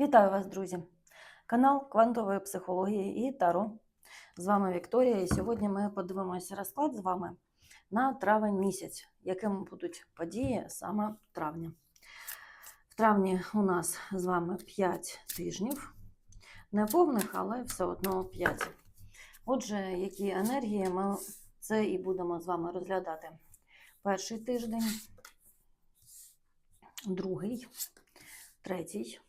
Вітаю вас, друзі! Канал квантової психології і Таро. З вами Вікторія, і сьогодні ми подивимося розклад з вами на травень місяць, якими будуть події саме травня. В травні у нас з вами 5 тижнів, не повних, але все одно 5. Отже, які енергії ми це і будемо з вами розглядати. Перший тиждень, другий, третій.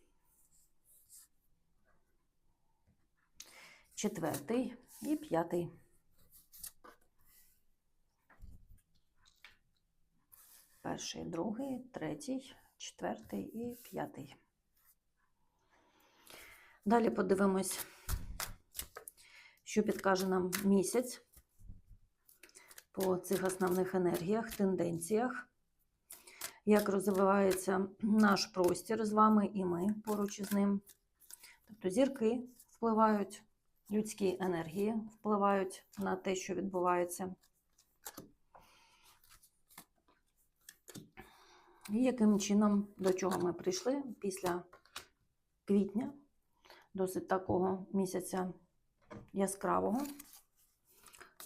Четвертий і п'ятий. Перший, другий, третій, четвертий і п'ятий. Далі подивимось, що підкаже нам місяць по цих основних енергіях, тенденціях, як розвивається наш простір з вами і ми поруч із ним. Тобто зірки впливають людські енергії впливають на те, що відбувається. І яким чином, до чого ми прийшли після квітня, досить такого місяця яскравого,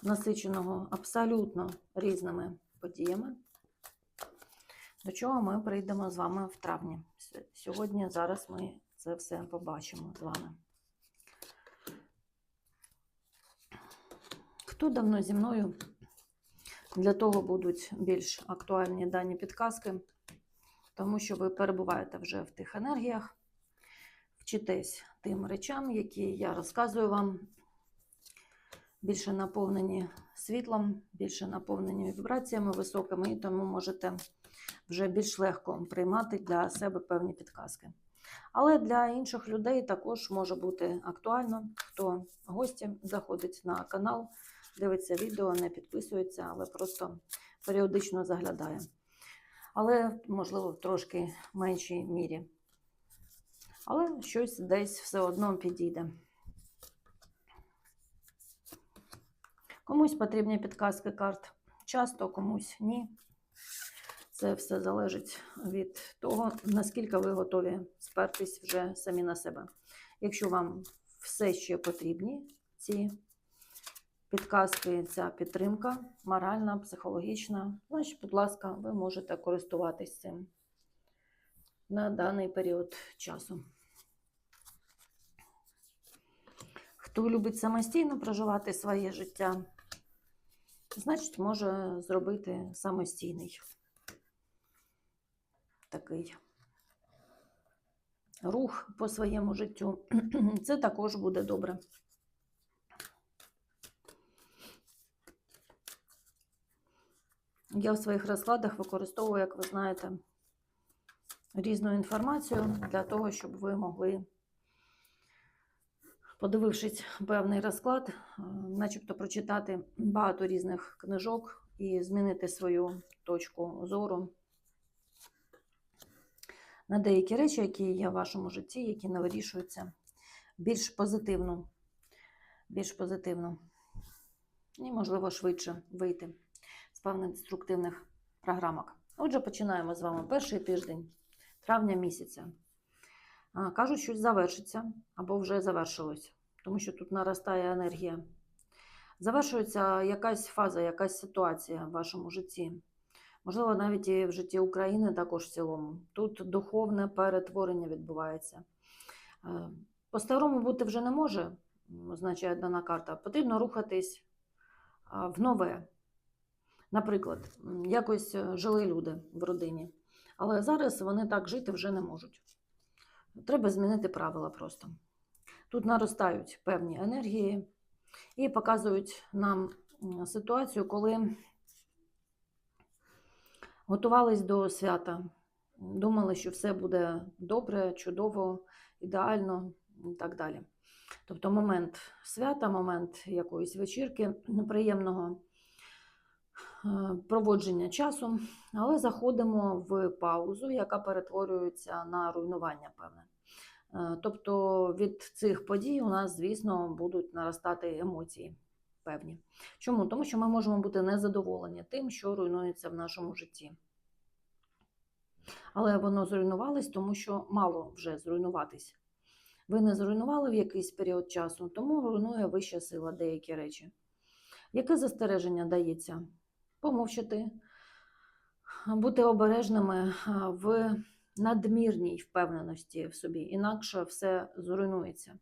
насиченого абсолютно різними подіями, до чого ми прийдемо з вами в травні. Сьогодні, зараз ми це все побачимо з вами. Хто давно зі мною? Для того будуть більш актуальні дані підказки, тому що ви перебуваєте вже в тих енергіях, вчитесь тим речам, які я розказую вам, більше наповнені світлом, більше наповнені вібраціями високими, і тому можете вже більш легко приймати для себе певні підказки. Але для інших людей також може бути актуально, хто гості заходить на канал дивиться відео, не підписується, але просто періодично заглядає. Але, можливо, в трошки меншій мірі. Але щось десь все одно підійде. Комусь потрібні підказки карт часто, комусь ні. Це все залежить від того, наскільки ви готові спертись вже самі на себе. Якщо вам все ще потрібні ці підказки, ця підтримка, моральна, психологічна. Значить, будь ласка, ви можете користуватись цим на даний період часу. Хто любить самостійно проживати своє життя, значить, може зробити самостійний такий рух по своєму життю. Це також буде добре. Я в своїх розкладах використовую, як ви знаєте, різну інформацію для того, щоб ви могли, подивившись певний розклад, е, начебто прочитати багато різних книжок і змінити свою точку зору на деякі речі, які є в вашому житті, які не вирішуються більш позитивно, більш позитивно. І, можливо, швидше вийти певних деструктивних програмок. Отже, починаємо з вами перший тиждень травня місяця. Кажуть, щось завершиться або вже завершилось, тому що тут наростає енергія. Завершується якась фаза, якась ситуація в вашому житті. Можливо, навіть і в житті України також в цілому. Тут духовне перетворення відбувається. По-старому бути вже не може, означає дана карта. Потрібно рухатись в нове. Наприклад, якось е, жили люди в родині, але зараз вони так жити вже не можуть. Треба змінити правила просто. Тут наростають певні енергії і показують нам ситуацію, коли готувались до свята, думали, що все буде добре, чудово, ідеально і так далі. Тобто момент свята, момент якоїсь вечірки неприємного. Е, проводження часу, але заходимо в паузу, яка перетворюється на руйнування певне. Е, тобто від цих подій у нас, звісно, будуть наростати емоції певні. Чому? Тому що ми можемо бути незадоволені тим, що руйнується в нашому житті. Але воно зруйнувалось, тому що мало вже зруйнуватись. ви не зруйнували в якийсь період часу, тому руйнує вища сила деякі речі. Яке застереження дається? Помовчати, бути обережними в надмірній впевненості в собі, інакше все зруйнується.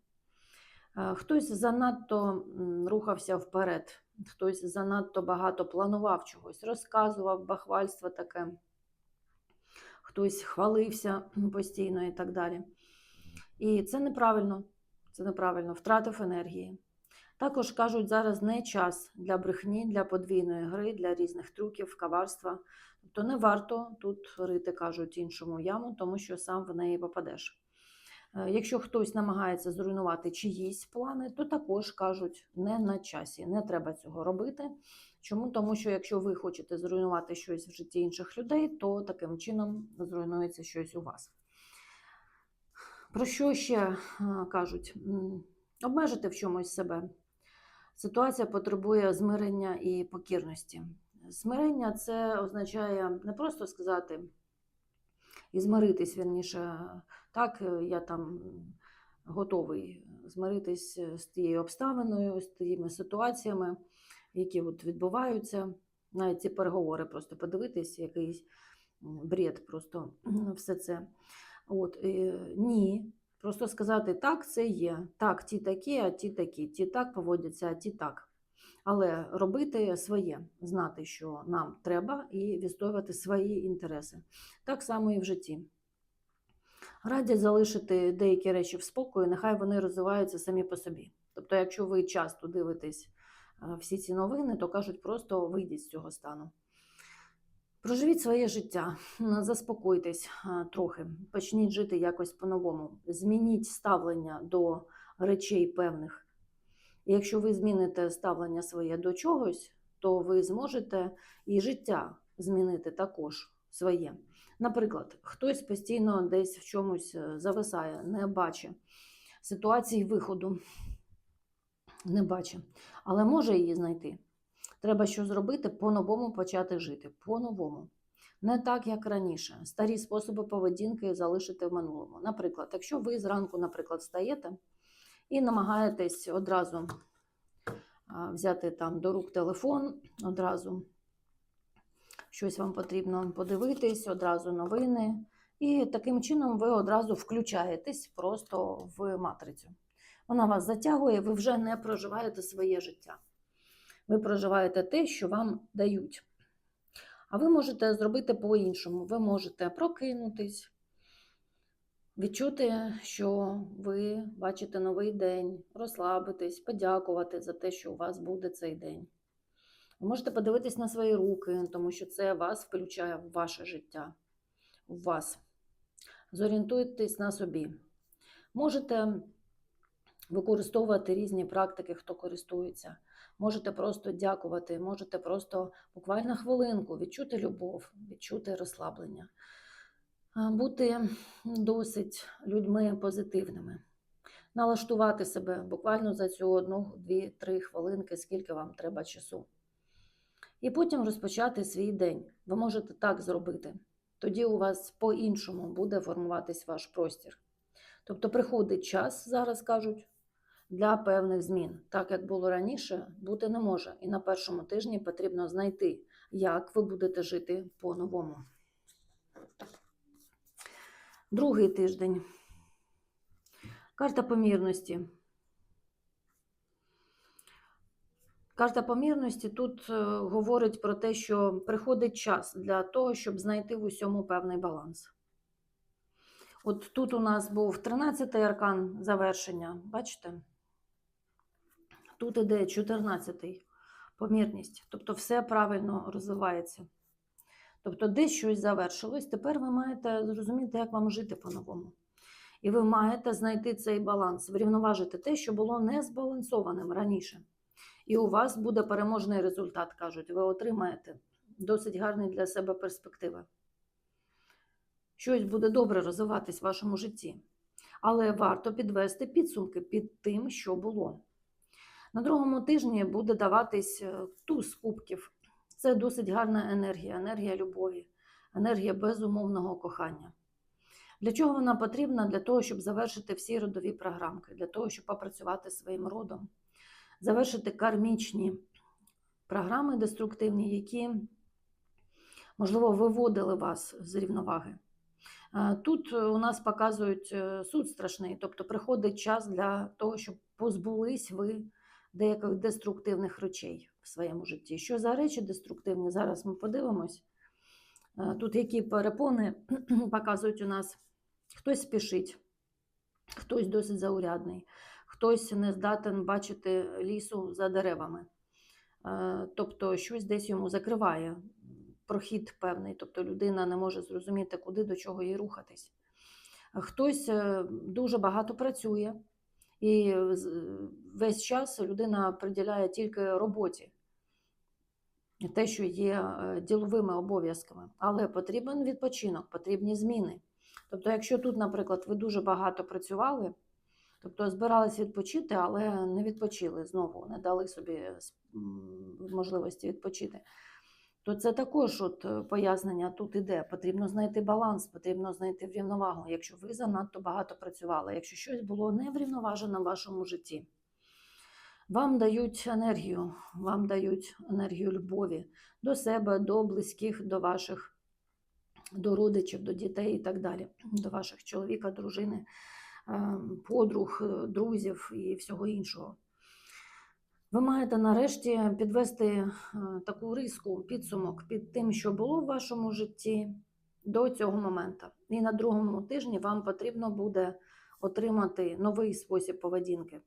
Е, Хтось занадто рухався вперед, хтось занадто багато планував чогось, розказував бахвальство таке, хтось хвалився постійно і так далі. І це неправильно, це неправильно, втратив енергії. Також кажуть, зараз не час для брехні, для подвійної гри, для різних трюків, каварства. Тобто не варто тут рити, кажуть, іншому яму, тому що сам в неї попадеш. Е, Якщо хтось намагається зруйнувати чиїсь плани, то також кажуть не на часі, не треба цього робити. Чому? Тому що якщо ви хочете зруйнувати щось в житті інших людей, то таким чином зруйнується щось у вас. Про що ще е, кажуть? Обмежити в чомусь себе. Ситуація потребує змирення і покірності. Смирення це означає не просто сказати і змиритись, вірніше, так, я там готовий змиритись з тією обставиною, з тими ситуаціями, які от відбуваються. Навіть ці переговори, просто подивитись, якийсь бред, просто все це. От, ні. Просто сказати, так, це є. Так, ті такі, а ті такі. Ті так поводяться, а ті так. Але робити своє, знати, що нам треба, і відстоювати свої інтереси. Так само і в житті. Радять залишити деякі речі в спокої, нехай вони розвиваються самі по собі. Тобто, якщо ви часто дивитесь е, всі ці новини, то кажуть, просто вийдіть з цього стану. Проживіть своє життя, заспокойтесь трохи, почніть жити якось по-новому. Змініть ставлення до речей певних. І якщо ви зміните ставлення своє до чогось, то ви зможете і життя змінити також своє. Наприклад, хтось постійно десь в чомусь е, зависає, не бачить ситуації виходу, не бачить, але може її знайти. Треба що зробити? По-новому почати жити. По-новому. Не так, як раніше. Старі способи поведінки залишити в минулому. Наприклад, якщо ви зранку, наприклад, встаєте і намагаєтесь одразу взяти там до рук телефон, одразу щось вам потрібно подивитись, одразу новини. І таким чином ви одразу включаєтесь просто в матрицю. Вона вас затягує, ви вже не проживаєте своє життя. Ви проживаєте те, що вам дають. А ви можете зробити по-іншому. Ви можете прокинутись, відчути, що ви бачите новий день, розслабитись, подякувати за те, що у вас буде цей день. Ви можете подивитись на свої руки, тому що це вас включає в ваше життя, в вас. Зорієнтуйтесь на собі. Можете використовувати різні практики, хто користується. Можете просто дякувати, можете просто буквально хвилинку відчути любов, відчути розслаблення, бути досить людьми позитивними, налаштувати себе буквально за цю одну, дві, три хвилинки, скільки вам треба часу. І потім розпочати свій день. Ви можете так зробити. Тоді у вас по-іншому буде формуватись ваш простір. Тобто приходить час, зараз кажуть, для певних змін. Так як було раніше, бути не може. І на першому тижні потрібно знайти, як ви будете жити по-новому. Другий тиждень. Карта помірності. Карта помірності тут е, говорить про те, що приходить час для того, щоб знайти в усьому певний баланс. От тут у нас був 13-й аркан завершення, бачите? Тут іде 14-й помірність, тобто все правильно розвивається. Тобто десь щось завершилось, тепер ви маєте зрозуміти, як вам жити по-новому. І ви маєте знайти цей баланс, врівноважити те, що було незбалансованим раніше. І у вас буде переможний результат, кажуть, ви отримаєте досить гарні для себе перспективи. Щось буде добре розвиватись в вашому житті. Але варто підвести підсумки під тим, що було. На другому тижні буде даватись е, туз кубків. Це досить гарна енергія, енергія любові, енергія безумовного кохання. Для чого вона потрібна? Для того, щоб завершити всі родові програмки, для того, щоб попрацювати своїм родом, завершити кармічні програми деструктивні, які, можливо, виводили вас з рівноваги. Е, Тут у нас показують е, суд страшний, тобто приходить час для того, щоб позбулись ви деяких деструктивних речей в своєму житті. Що за речі деструктивні? Зараз ми подивимось. Е, Тут які перепони показують у нас, хтось спішить, хтось досить заурядний, хтось не здатен бачити лісу за деревами. Е, Тобто щось десь йому закриває прохід певний, тобто людина не може зрозуміти, куди до чого їй рухатись. Хтось е, дуже багато працює, і весь час людина приділяє тільки роботі, те, що є е, діловими обов'язками. Але потрібен відпочинок, потрібні зміни. Тобто, якщо тут, наприклад, ви дуже багато працювали, тобто збирались відпочити, але не відпочили знову, не дали собі можливості відпочити, то це також от е, пояснення тут іде. Потрібно знайти баланс, потрібно знайти врівновагу, якщо ви занадто багато працювали, якщо щось було не врівноважено в вашому житті. Вам дають енергію, вам дають енергію любові до себе, до близьких, до ваших, до родичів, до дітей і так далі, до ваших чоловіка, дружини, е, подруг, е, друзів і всього іншого. Ви маєте нарешті підвести е, таку риску, підсумок під тим, що було в вашому житті до цього моменту. І на другому тижні вам потрібно буде отримати новий спосіб поведінки.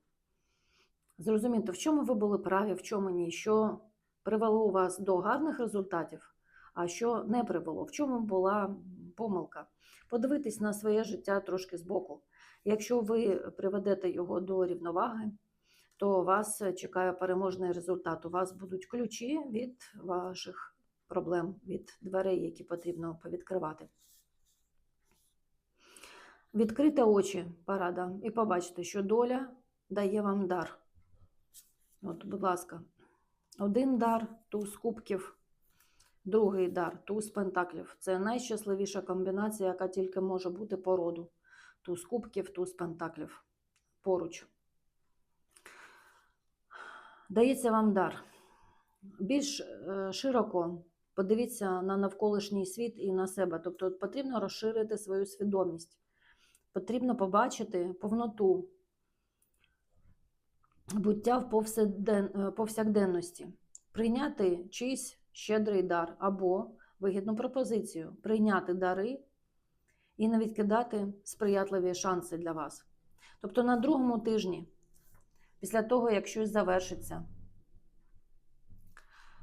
Зрозуміти, в чому ви були праві, в чому ні, що привело вас до гарних результатів, а що не привело, в чому була помилка. Подивитись на своє життя трошки збоку. Якщо ви приведете його до рівноваги, то вас чекає переможний результат. У вас будуть ключі від ваших проблем, від дверей, які потрібно повідкривати. Відкрити очі, парада, і побачите, що доля дає вам дар. От, будь ласка, один дар туз кубків, другий дар туз пентаклів. Це найщасливіша комбінація, яка тільки може бути по роду. Туз кубків, туз пентаклів. Поруч. Дається вам дар. Більш е, широко подивіться на навколишній світ і на себе. Тобто потрібно розширити свою свідомість. Потрібно побачити повноту буття в е, повсякденності, прийняти чийсь щедрий дар або вигідну пропозицію, прийняти дари і не відкидати сприятливі шанси для вас. Тобто на другому тижні, після того, як щось завершиться,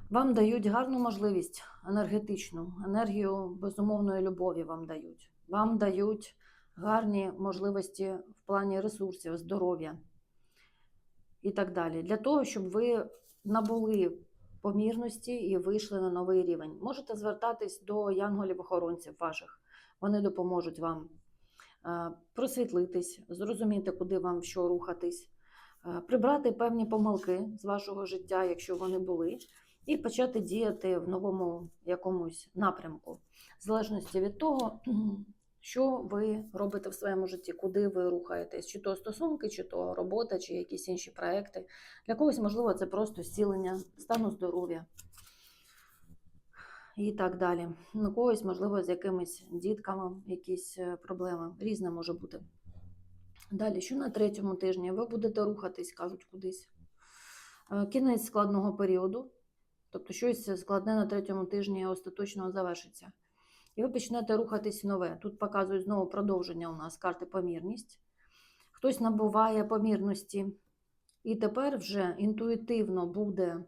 вам дають гарну можливість енергетичну, енергію безумовної любові вам дають. Вам дають гарні можливості в плані ресурсів, здоров'я і так далі. Для того, щоб ви набули помірності і вийшли на новий рівень. Можете звертатись до янголів-охоронців ваших. Вони допоможуть вам е, просвітлитись, зрозуміти, куди вам що рухатись, прибрати певні помилки з вашого життя, якщо вони були, і почати діяти в новому якомусь напрямку, в залежності від того, що ви робите в своєму житті, куди ви рухаєтесь, чи то стосунки, чи то робота, чи якісь інші проекти. Для когось, можливо, це просто зцілення стану здоров'я і так далі. На когось, можливо, з якимись дітками якісь е, проблеми. Різне може бути. Далі, що на третьому тижні ви будете рухатись, кажуть, кудись. Е, Кінець складного періоду, тобто щось складне на третьому тижні остаточно завершиться. І ви почнете рухатись нове. Тут показують знову продовження у нас карти помірність. Хтось набуває помірності, і тепер вже інтуїтивно буде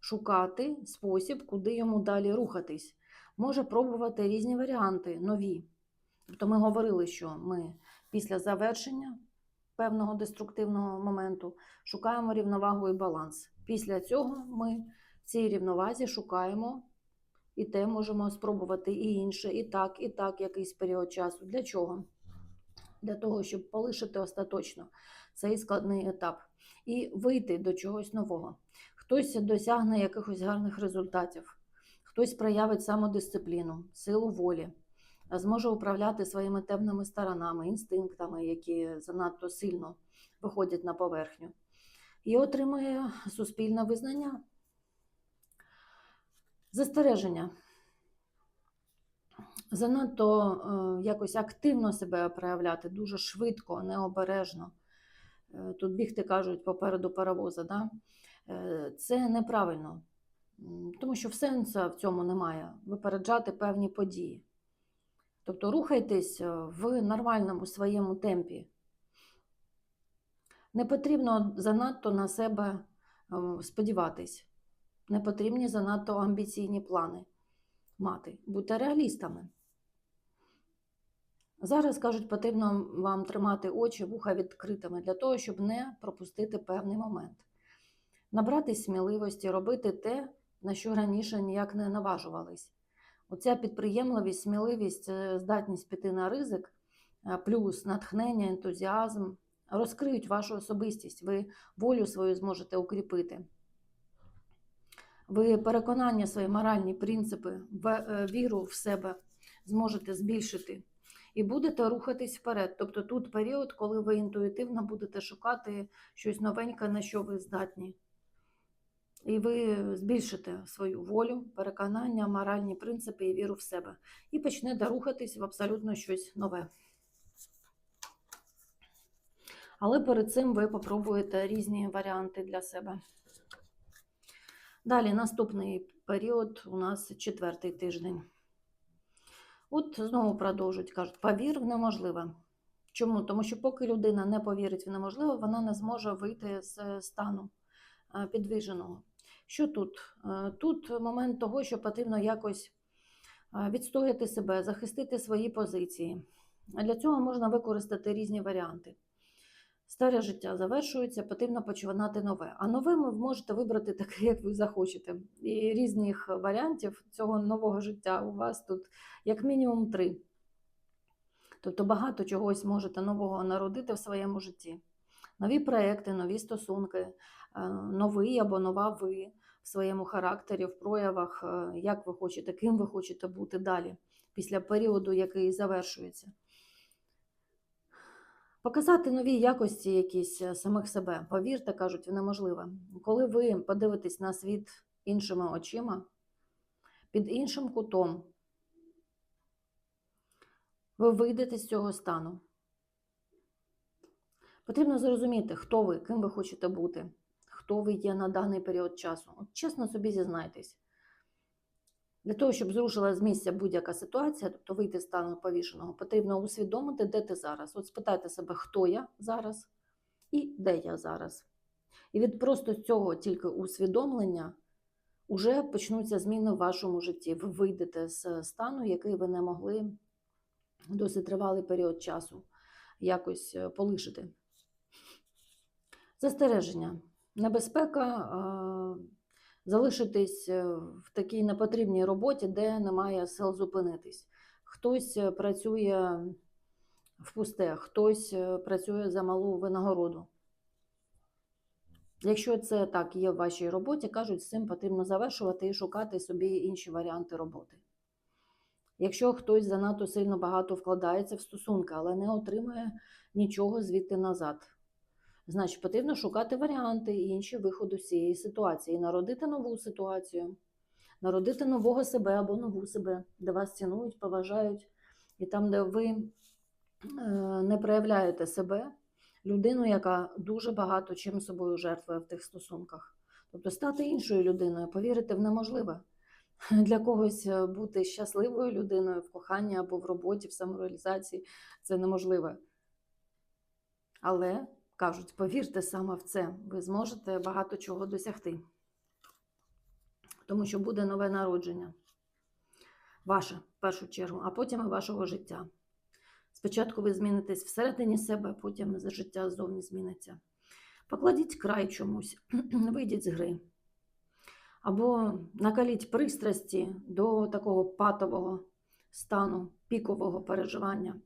шукати спосіб, куди йому далі рухатись. Може пробувати різні варіанти, нові. Тобто ми говорили, що ми після завершення певного деструктивного моменту шукаємо рівновагу і баланс. Після цього ми в цій рівновазі шукаємо і те можемо спробувати і інше, і так, і так якийсь період часу. Для чого? Для того, щоб полишити остаточно цей складний етап і вийти до чогось нового. Хтось досягне якихось гарних результатів, хтось проявить самодисципліну, силу волі, зможе управляти своїми темними сторонами, інстинктами, які занадто сильно виходять на поверхню, і отримує суспільне визнання. Застереження. Занадто е, якось активно себе проявляти, дуже швидко, необережно. Е, Тут бігти кажуть попереду паровоза. Да? Е, Це неправильно, тому що в сенсу в цьому немає випереджати певні події. Тобто рухайтесь е, в нормальному своєму темпі. Не потрібно занадто на себе ем, сподіватись. Не потрібні занадто амбіційні плани мати. Будьте реалістами. Зараз, кажуть, потрібно вам тримати очі, вуха відкритими для того, щоб не пропустити певний момент. Набратись сміливості, робити те, на що раніше ніяк не наважувались. Оця підприємливість, сміливість, е, здатність піти на ризик, е, плюс натхнення, ентузіазм розкриють вашу особистість. Ви волю свою зможете укріпити. Ви переконання, свої моральні принципи, е, віру в себе зможете збільшити і будете рухатись вперед. Тобто тут період, коли ви інтуїтивно будете шукати щось новеньке, на що ви здатні. І ви збільшите свою волю, переконання, моральні принципи і віру в себе. І почнете рухатись в абсолютно щось нове. Але перед цим ви попробуєте різні варіанти для себе. Далі наступний період у нас четвертий тиждень. От знову продовжують, кажуть, повір в неможливе. Чому? Тому що поки людина не повірить в неможливе, вона не зможе вийти з стану е, підвиженого. Що тут? Е, Тут момент того, що потрібно якось е, відстояти себе, захистити свої позиції. Для цього можна використати різні варіанти. Старе життя завершується, потрібно починати нове. А нове ви можете вибрати таке, як ви захочете. І різних варіантів цього нового життя у вас тут як мінімум три. Тобто багато чогось можете нового народити в своєму житті. Нові проекти, нові стосунки, е, новий або нова ви в своєму характері, в проявах, е, як ви хочете, ким ви хочете бути далі, після періоду, який завершується. Показати нові якості якісь е, самих себе. Повірте, кажуть, неможливо. Коли ви подивитесь на світ іншими очима, під іншим кутом, ви вийдете з цього стану. Потрібно зрозуміти, хто ви, ким ви хочете бути, хто ви є на даний період часу. От чесно собі зізнайтесь. Для того, щоб зрушила з місця будь-яка ситуація, тобто вийти з стану повішеного, потрібно усвідомити, де ти зараз. От спитайте себе, хто я зараз і де я зараз. І від просто цього тільки усвідомлення вже почнуться зміни в вашому житті. Ви вийдете з стану, який ви не могли досить тривалий період часу якось е, полишити. Застереження. Небезпека е, залишитись е, в такій непотрібній роботі, де немає сил зупинитись. Хтось е, працює в пусте, хтось працює за малу винагороду. Якщо це так є в вашій роботі, кажуть, з цим потрібно завершувати і шукати собі інші варіанти роботи. Якщо хтось занадто сильно багато вкладається в стосунки, але не отримує нічого звідти назад, значить потрібно шукати варіанти і інші виходи з цієї ситуації, народити нову ситуацію, народити нового себе або нову себе, де вас цінують, поважають, і там, де ви е, не проявляєте себе, людину, яка дуже багато чим собою жертвує в тих стосунках. Тобто стати іншою людиною, повірити в неможливе. Для когось е, бути щасливою людиною в коханні або в роботі, в самореалізації це неможливо. Але кажуть, повірте саме в це, ви зможете багато чого досягти. Тому що буде нове народження. Ваше в першу чергу, а потім і вашого життя. Спочатку ви змінитесь всередині себе, потім за життя ззовні зміниться. Покладіть край чомусь, вийдіть з гри. Або накаліть пристрасті до такого патового стану, пікового переживання.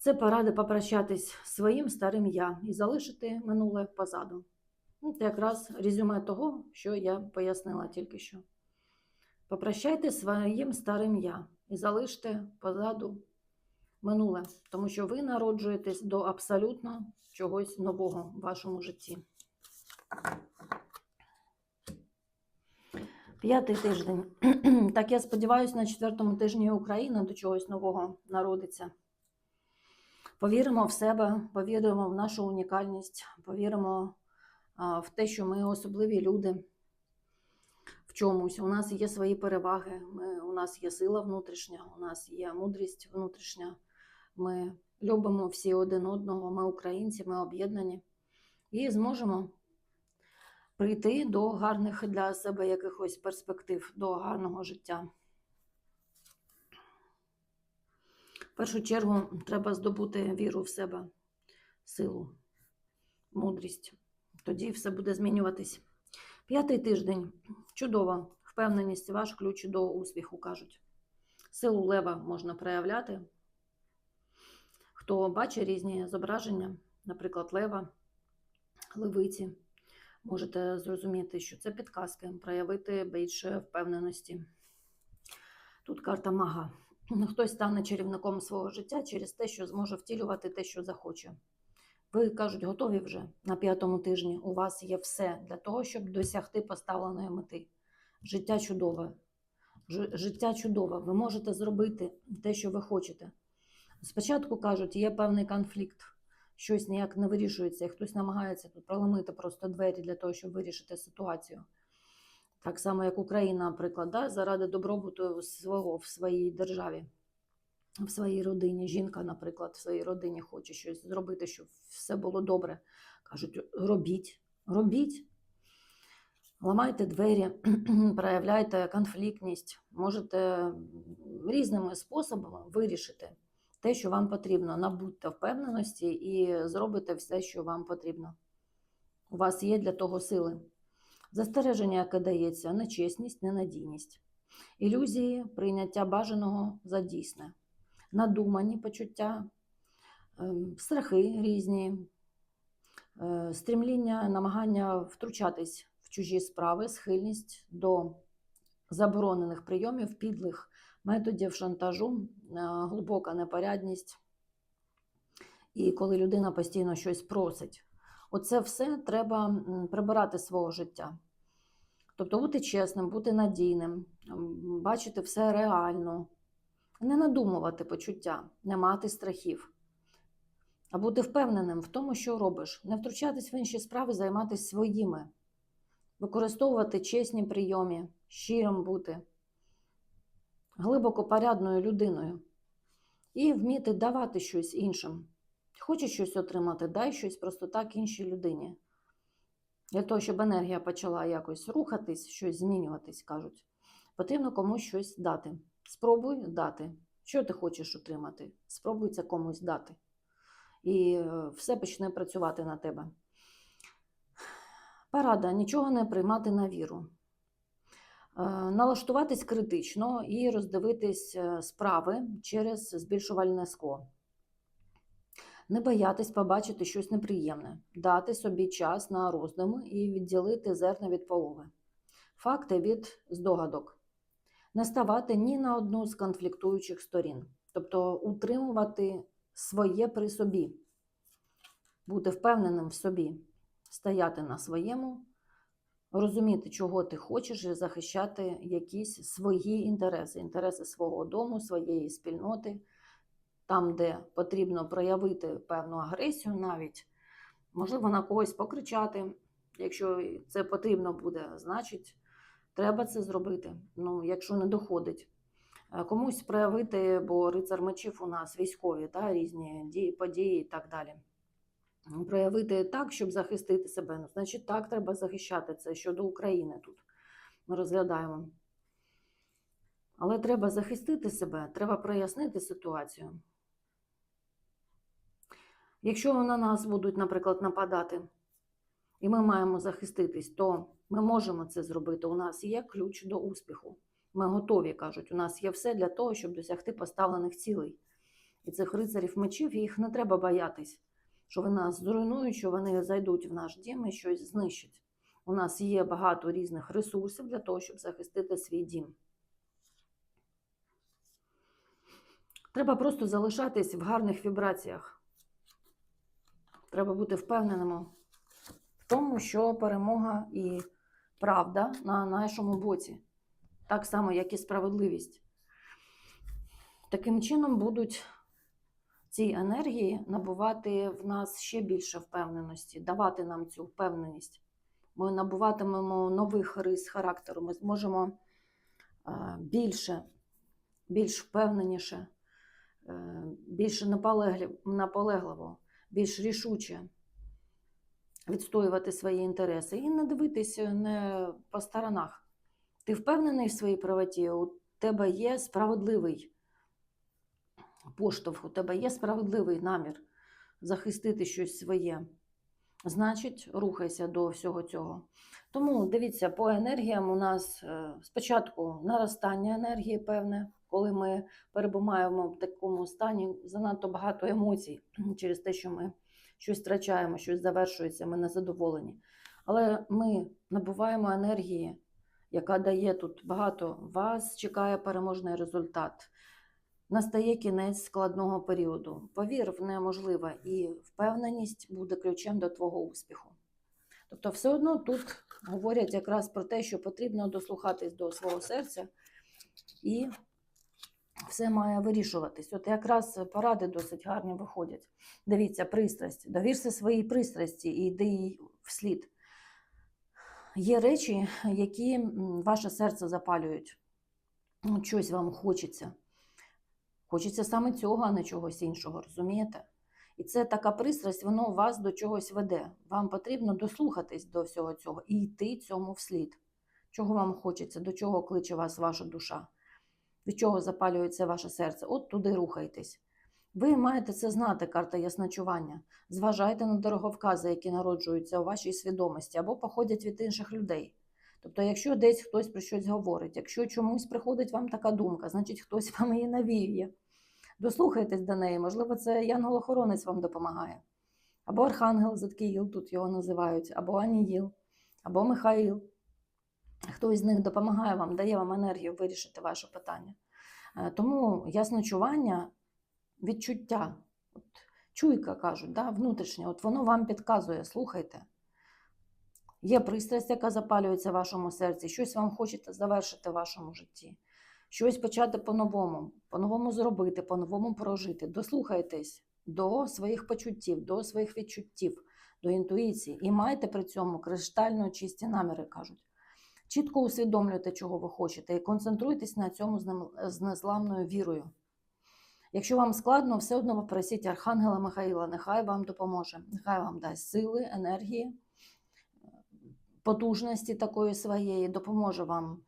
Це поради попрощатись своїм старим я і залишити минуле позаду. Ну, Це якраз резюме того, що я пояснила тільки що. Попрощайте своїм старим я і залиште позаду минуле, тому що ви народжуєтесь до абсолютно чогось нового в вашому житті. П'ятий тиждень. Так я сподіваюся, на четвертому тижні Україна до чогось нового народиться. Повіримо в себе, повіримо в нашу унікальність, повіримо в те, що ми особливі люди в чомусь. У нас є свої переваги, ми, у нас є сила внутрішня, у нас є мудрість внутрішня. Ми любимо всі один одного, ми українці, ми об'єднані і зможемо прийти до гарних для себе якихось перспектив, до гарного життя. В першу чергу треба здобути віру в себе, силу, мудрість. Тоді все буде змінюватись. П'ятий тиждень. Чудово. Впевненість ваш ключ до успіху, кажуть. Силу лева можна проявляти. Хто бачить різні зображення, наприклад, лева, левиці, можете зрозуміти, що це підказки, проявити більше впевненості. Тут карта мага. Хтось стане чарівником свого життя через те, що зможе втілювати те, що захоче. Ви кажуть, готові вже на п'ятому тижні. У вас є все для того, щоб досягти поставленої мети. Життя чудове. Життя чудове. Ви можете зробити те, що ви хочете. Спочатку кажуть, є певний конфлікт, щось ніяк не вирішується, і хтось намагається тут проломити просто двері для того, щоб вирішити ситуацію. Так само, як Україна, наприклад, да, заради добробуту свого в своїй державі, в своїй родині. Жінка, наприклад, в своїй родині хоче щось зробити, щоб все було добре. Кажуть, робіть, робіть. Ламайте двері, проявляйте конфліктність, можете різними способами вирішити те, що вам потрібно. Набудьте впевненості і зробите все, що вам потрібно. У вас є для того сили. Застереження, яке дається, нечесність, ненадійність, ілюзії, прийняття бажаного за дійсне, надумані почуття, ем, страхи різні, е, стрімління, намагання втручатись в чужі справи, схильність до заборонених прийомів, підлих методів шантажу, е, глибока непорядність. І коли людина постійно щось просить, оце все треба прибирати з свого життя. Тобто бути чесним, бути надійним, бачити все реально, не надумувати почуття, не мати страхів, а бути впевненим в тому, що робиш, не втручатись в інші справи, займатися своїми, використовувати чесні прийоми, щирим бути, глибоко порядною людиною. І вміти давати щось іншим. Хочеш щось отримати, дай щось просто так іншій людині. Для того, щоб енергія почала якось рухатись, щось змінюватись, кажуть, потрібно комусь щось дати. Спробуй дати. Що ти хочеш отримати? Спробуй це комусь дати. І е, все почне працювати на тебе. Порада нічого не приймати на віру. Е, Налаштуватись критично і роздивитись е, справи через збільшувальне скло. Не боятись побачити щось неприємне, дати собі час на роздуми і відділити зерна від полови. Факти від здогадок. Не ставати ні на одну з конфліктуючих сторін, тобто утримувати своє при собі, бути впевненим в собі, стояти на своєму, розуміти, чого ти хочеш, і захищати якісь свої інтереси, інтереси свого дому, своєї спільноти там, де потрібно проявити певну агресію, навіть можливо на когось покричати. Якщо це потрібно буде, значить треба це зробити. Ну, якщо не доходить. Е, Комусь проявити, бо рицар мечів у нас військові, та, різні дії, події і так далі. Проявити так, щоб захистити себе. Ну, значить, так треба захищати це щодо України тут. Ми розглядаємо. Але треба захистити себе, треба прояснити ситуацію. Якщо на нас будуть, наприклад, нападати, і ми маємо захиститись, то ми можемо це зробити. У нас є ключ до успіху. Ми готові, кажуть, у нас є все для того, щоб досягти поставлених цілей. І цих рицарів мечів їх не треба боятись, що вони нас зруйнують, що вони зайдуть в наш дім і щось знищать. У нас є багато різних ресурсів для того, щоб захистити свій дім. Треба просто залишатись в гарних вібраціях. Треба бути впевненими в тому, що перемога і правда на нашому боці, так само, як і справедливість. Таким чином будуть ці енергії набувати в нас ще більше впевненості, давати нам цю впевненість. Ми набуватимемо нових рис характеру, ми зможемо е, більше, більш впевненіше, е, більш наполеглі- наполегливо, більш рішуче відстоювати свої інтереси і не дивитися не по сторонах. Ти впевнений в своїй правоті, у тебе є справедливий поштовх, у тебе є справедливий намір захистити щось своє. Значить, рухайся до всього цього. Тому дивіться, по енергіям у нас е, спочатку наростання енергії певне, коли ми перебуваємо в такому стані занадто багато емоцій через те, що ми щось втрачаємо, щось завершується, ми незадоволені. Але ми набуваємо енергії, яка дає тут багато. Вас чекає переможний результат. Настає кінець складного періоду. Повір в неможливе, і впевненість буде ключем до твого успіху. Тобто, все одно тут говорять якраз про те, що потрібно дослухатись до свого серця, і все має вирішуватись. От якраз поради досить гарні виходять. Дивіться, пристрасть. Довірся своїй пристрасті і йди їй вслід. Є речі, які ваше серце запалюють. От Щось вам хочеться. Хочеться саме цього, а не чогось іншого, розумієте? І це така пристрасть, воно вас до чогось веде. Вам потрібно дослухатись до всього цього і йти цьому вслід. Чого вам хочеться, до чого кличе вас ваша душа, від чого запалюється ваше серце. От туди рухайтесь. Ви маєте це знати, карта ясночування. Зважайте на дороговкази, які народжуються у вашій свідомості або походять від інших людей. Тобто, якщо десь хтось про щось говорить, якщо чомусь приходить вам така думка, значить хтось вам її навіює. Дослухайтесь до неї, можливо, це янгол-охоронець вам допомагає. Або Архангел Заткіїл, тут його називають, або Аніїл, або Михаїл. Хтось з них допомагає вам, дає вам енергію вирішити ваше питання. Е, Тому ясночування, відчуття, от, чуйка кажуть, да, внутрішнє, от воно вам підказує, слухайте. Є пристрасть, яка запалюється в вашому серці, щось вам хочете завершити в вашому житті, щось почати по-новому, по-новому зробити, по-новому прожити. Дослухайтесь до своїх почуттів, до своїх відчуттів, до інтуїції і майте при цьому криштально чисті наміри, кажуть. Чітко усвідомлюйте, чого ви хочете, і концентруйтесь на цьому з незламною вірою. Якщо вам складно, все одно попросіть Архангела Михаїла, нехай вам допоможе, нехай вам дасть сили, енергії, потужності такої своєї, допоможе вам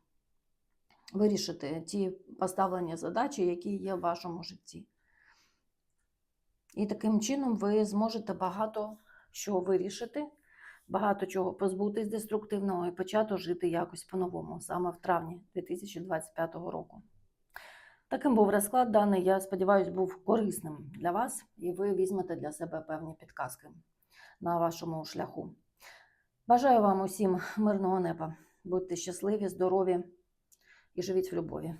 вирішити ті поставлені задачі, які є в вашому житті. І таким чином ви зможете багато що вирішити, багато чого позбутись деструктивного і почати жити якось по-новому, саме в травні 2025 року. Таким був розклад даний. Я сподіваюся, був корисним для вас, і ви візьмете для себе певні підказки на вашому шляху. Бажаю вам усім мирного неба. Будьте щасливі, здорові і живіть в любові.